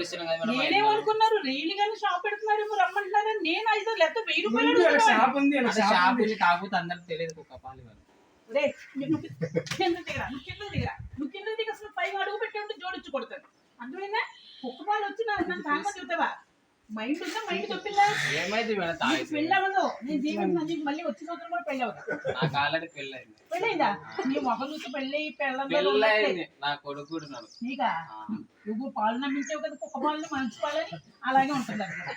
డబ్బులు మేడం నేనేమనుకున్నారు రీల్ గాని షాప్ పెడుతున్నారేమో రమ్మంటున్నారు నేను ఐదు లేకపోతే వెయ్యి రూపాయలు. షాప్ ఉంది అలా అంటే షాప్ షాప్ ఉంది. ఉంది కాకపోతే అందరికి తెలియదు కుక్క పాలు ఇవ్వాలి. రే, నువ్వు కింద దిగరా నువ్వు కింద దిగరా. నువ్వు కింద దిగ అసలు పై అడుగు పెట్టి ఉంటే జోడించి కొడతాను అర్థమైందా? కుక్క పాలు వచ్చి నాకు నన్ను తాగమని చెబుతావా మైండ్ ఉందా? మైండ్ తప్పిందా? ఏమైంది మేడం? తాగేసి నేను జీవితం నీకు మళ్ళీ వచ్చిన సంవత్సరం కూడా పెళ్ళి అవుతా నాకు ఆల్రెడీ పెళ్ళి అయింది పెళ్ళైందా నీ మొహం చూసి పెళ్ళి పెళ్ళంతా పెళ్ళి అయింది నా కొడుకు కూడా ఉన్నాడు. నీకా? నువ్వు పాలు నమ్మించావు కదా కుక్క పాలు మంచి పాలని అలాగే ఉంటుంది అన్నమాట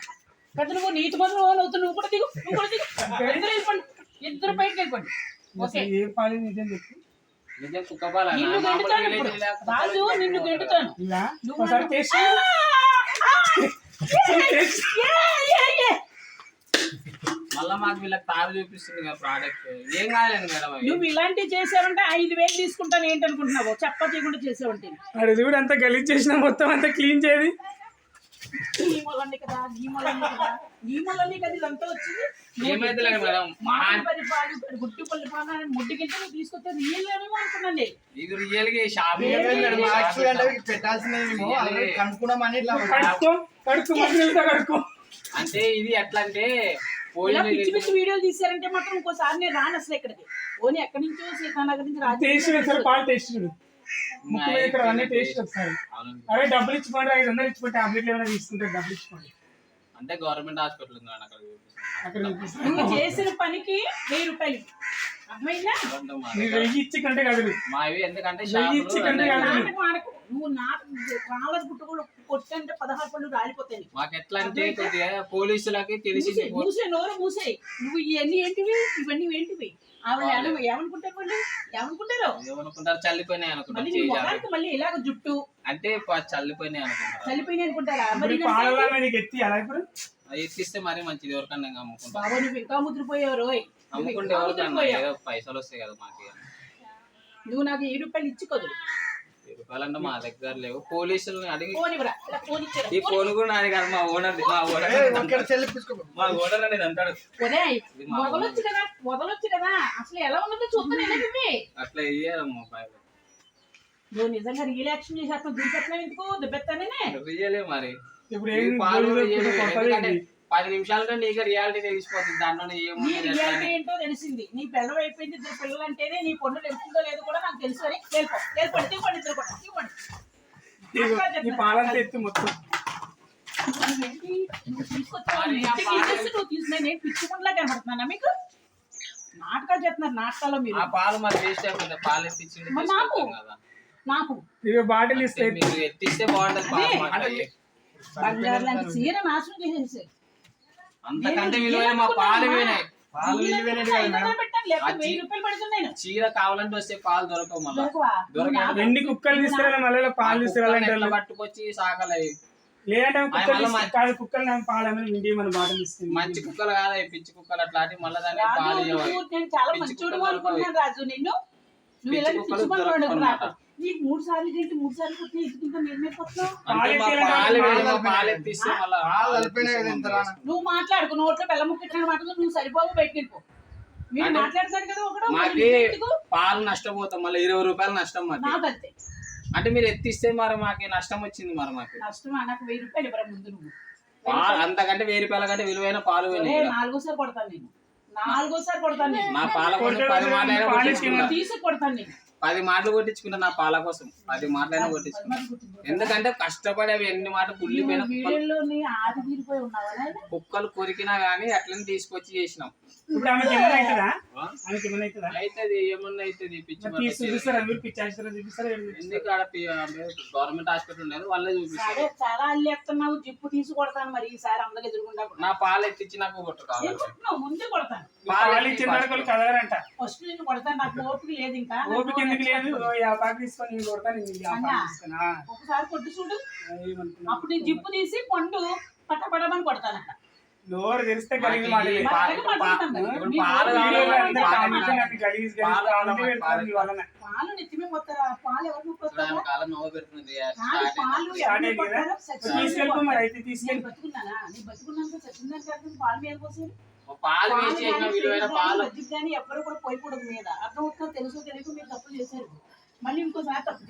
కదా నువ్వు నీతి మందులు అవుతావు నువ్వు కూడా దిగు నువ్వు కూడా దిగు. ఇద్దరు వెళ్ళిపోండి. ఇద్దరు బయటకు వెళ్ళిపోండి. ఓకే. ఏ పాలు నిజం చెప్పు. నిజం కుక్క పాలు. నిన్ను గెంటుతాను రాజు నిన్ను గెంటుతాను. నువ్వు ఒకసారి నన్ను- టేస్ట్ ఆ! ఆ! ఏ, ఏ, ఏ. మళ్ళా మాకు వీళ్ళకి తాగు చూపిస్తుంది కదా ప్రోడక్ట్ ఏం కాలేదు మేడం నువ్వు ఇలాంటివి చేసావంటే ఐదు వేలు తీసుకుంటాను ఏంటనుకుంటున్నావు చెప్ప చేయకుండా చేసావంటే. అరే చూడు అంతా గలీజ్ చేసిన మొత్తం అంతా క్లీన్ చేయది ఈ కదా ఈ మొలండి కదా. ఈ మొలండి కదా ఇదంతా వచ్చింది. ఏమైతే లేదు మేడం? మామిడి పల్లి పాలు గుడ్డు పల్లి పాలు అని ముడ్డు గింజ నువ్వు తీసుకొస్తే రియల్ ఏమో అనుకున్నాండి ఇది రియల్గా అంటే పెట్టాల్సినవి ఆల్రెడీ కనుక్కున్నామని ఇట్లా కడుక్కో కడుక్కో మంచిగా కడుక్కో. అంటే ఇది ఎట్లా అంటే ఇలా పిచ్చి పిచ్చి వీడియోలు తీసారంటే మాత్రం ఇంకోసారి నేను రాను అసలు ఇక్కడికి. ఓని ఎక్కడి నుంచో సీతానగర్ నుంచి రాజు ముక్కు మీద ఇక్కడ అన్ని టేస్ట్ ఒకసారి అరే డబ్బులు ఇచ్చిపోండి ఐదు వందలు ఇచ్చిపోయి టాబ్లెట్లు ఏమైనా తీసుకుంటారు డబ్బులు ఇచ్చిపోండి అంటే గవర్నమెంట్ హాస్పిటల్ అక్కడ చేసిన పనికి వెయ్యి రూపాయలు వెయ్యి ఇచ్చి కంటే కదలు మావి ఎందుకంటే వెయ్యి ఇచ్చి కంటే నువ్వు గుట్టు కూడా కొట్టంటే పదహారు పళ్ళు రాలిపోతాయి. మాకు ఎట్లా అంటే కొద్దిగా పోలీసులకి తెలిసింది. మూసే నోరు మూసే. నువ్వు ఇవన్నీ ఏంటివి? ఇవన్నీ ఏంటివి? ఆవిడ ఏమనుకుంటారు ఏమనుకుంటారు? ఏమనుకుంటారు? చల్లిపోయినాయి మళ్ళీ అనుకుంటారు ఇలాగ జుట్టు? అంటే ప- చల్లిపోయినాయి అనుకుంటారు. ఎత్తిస్తే మరీ మంచిది ఎవరికన్నా ఇంకా అమ్ముకుంటాం బాబా నువ్వు ఇంకా ముద్రపోయావు రోయ్. నువ్వు అమ్ముకుంటే. ఏదో పైసలు వస్తాయి కదా మాకు. నువ్వు నాకు వెయ్యి రూపాయలు ఇచ్చి కదులు వెయ్యి రూపాయలంటే మా దగ్గర లేవు. పోలీసుల్ని అడిగి ఈ ఫోన్ కూడా నాది కాదు మా ఓనర్ మా ఓనర్ మా ఓనర్ అనేది అంటాడు మొదలొచ్చు కదా మొదలొచ్చు కదా. అసలు ఎలా ఉన్నదో చూస్తాను అట్లా ఇయ్యారు మొబైల్ నువ్వు నిజంగా రియల్ యాక్షన్ చేసేస్తాను దూపెత్తున్నావు ఎందుకు? దుబ్బెత్తానే రియలే మరి. ఇప్పుడు పది నిమిషాలతో నీకు రియాలిటీ తెలిసిపోతుంది. దాంట్లో నీ రియాలిటీ. ఏంటో తెలిసింది. నీ పిల్లలు అయిపోయింది ఇద్దరు పిల్లలు అంటేనే నీ పన్నులు ఎంతుందో లేదో కూడా నాకు తెలుసు అని వెళ్ళిపో. వెళ్ళిపోండి తీసుకోండి ఇద్దరు కూడా తీసుకోండి ఇదిగో, ఈ పాలంతా ఎత్తి మొత్తం. పిచ్చుకుంటలా కనబడుతున్నానా మీకు? నాటకాలు చేస్తున్నారు నాటకాల్లో మీరు. ఆ పాలు మరి వేస్ట్ అయిపోతుంది పాలు ఎత్తిచ్చింది మరి నాకు? బాటిల్ ఇస్తే ఎత్తిస్తే బాగుంటది. బంగారు లాంటి చీర నాశనం చేసేసారు అంతకంటే విలువైన మా పాలు పోయినాయి పాలు చీర కావాలంటే వస్తే పాలు దొరకవు మళ్ళీ. దొరకవా? ఎన్ని కుక్కలు తీసుకురా మళ్ళీ పాలు తీసుకురాలంటే పట్టుకొచ్చి సాకలవి లేదంటే కుక్కలు పాలు ఇంటి మన మంచి కుక్కలు కాదా పిచ్చి కుక్కలు అట్లాంటి మళ్ళీ రాజు, పాలు చాలా అనుకుంటున్నాను రాజు నిన్ను. నువ్వు పిచ్చి నాకు మూడు సార్లు సార్లు కొట్టి ఎత్తుకుంటా మా మా నువ్వు మాట్లాడుకు నోట్లో బెల్లం ముక్కిట్టిన మాటలు నువ్వు సరిపోవు బయటికి వెళ్ళిపో. మీరు మాట్లాడతారు కదా ఒకడు మాకి పాలు నష్టపోతాం మళ్ళీ ఇరవై రూపాయలు నష్టం మాకు. నాకు అంతే. అంటే మీరు ఎత్తిస్తే మరి మాకు నష్టం వచ్చింది మరి మాకు. నష్టం నాకు వెయ్యి రూపాయలు ఇవ్వరా ముందు నువ్వు? పాలు అంతకంటే వెయ్యి రూపాయల కంటే విలువైన పాలు. నాలుగోసారి కొడతాను నేను. నాలుగోసారి కొడతాను నేను. నా పాల తీసి కొడతాను నేను. పది మాటలు కొట్టించుకుంటా నా పాల కోసం. పది మాటలైనా కొట్టించుకుంటా. ఎందుకంటే కష్టపడి అవి ఎన్ని మాట కుళ్ళిపోయిన కుక్కలు కొరికినా గానీ అట్లనే తీసుకొచ్చి చేసినాం. అవుతుందా? ఏమన్నా అవుతుంది? ఎందుకు ఆడ గవర్నమెంట్ హాస్పిటల్ ఉండేది వాళ్ళే చూపిస్తారు. చాలా అల్లేస్తున్నావు జిప్పు తీసి కొడతాను మరి ఈసారి అందరికి ఎదురుకుండా నా పాలు ఎత్తిచ్చి నాకు కొట్టు? ముందే కొడతాను. పాలు ఇచ్చిన కదలరంట. ఫస్ట్ నేను కొడతాను నాకు ఓపిక లేదు ఇంకా. ఓపిక ఎందుకు లేదు? తీసుకొని కొడతాను ఒకసారి కొట్టు చూడు. అప్పుడు నేను జిప్పు తీసి పండు పట్టపడమని కొడతానంట. నోరు కలిగి మీ పాలు నెత్తిమే పోతారా? పాలు ఎవరు స్టార్ట్ పాలు తీసుకెళ్ళి. బతుకున్నానా? నేను బతుకున్నాక చచ్చిందని పాలు మీద పోసేది ఓ పాలు వేస్ట్ చేసిన విలువైన పాలు కానీ, ఎవ్వరు కూడా పోయకూడదు మీద. అర్థం అవుతుందో తెలుసో తెలియక మీరు తప్పులు చేశారు. మళ్ళీ ఇంకోసారి తప్పు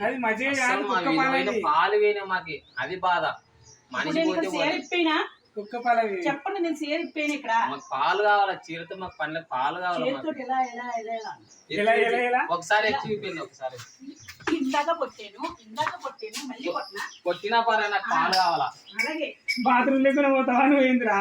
విలువైన పాలు వేయడం మాకి? అది బాధ. మనిషి పోతే కుక్క పాలవి చెప్పండి నేను సేర్ ఇప్పాను ఇక్కడ? మాకు పాలు కావాలా? చీరతో మాకు పండ్లకు పాలు కావాలి ఒకసారి ఎక్కి చూపింది ఒకసారి. ఇందాక కొట్టాను ఇందాక కొట్టాను మళ్ళీ కొట్టినా? నాకు పాలు కావాలా? అలాగే. బాత్రూమ్ లేకుండా పోతావా నువ్వు ఏందిరా?